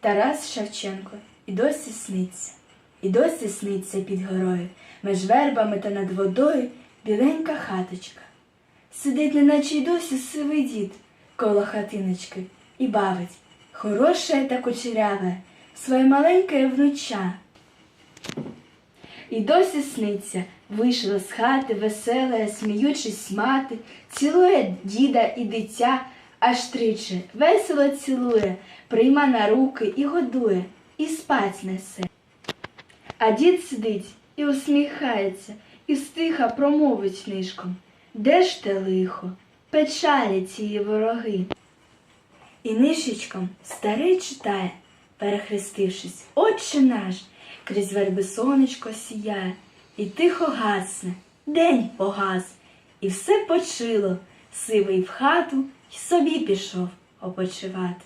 Тарас Шевченко і досі сниться, і досі сниться під горою, меж вербами та над водою біленька хаточка. Сидить, неначе й досі сивий дід коло хатиночки і бавить, хороше та кучеряве, своє маленьке внуча. І досі сниться, вийшла з хати весела, сміючись мати, цілує діда і дитя, аж тричі весело цілує, прийма на руки і годує, і спать несе. А дід сидить і усміхається, і стиха промовить нишком. Де ж те лихо, печалі ці вороги? І нишечком старий читає, перехрестившись, Отче наш, крізь верби сонечко сіяє, і тихо гасне, день погас, і все почило, сивий в хату й собі пішов опочивати.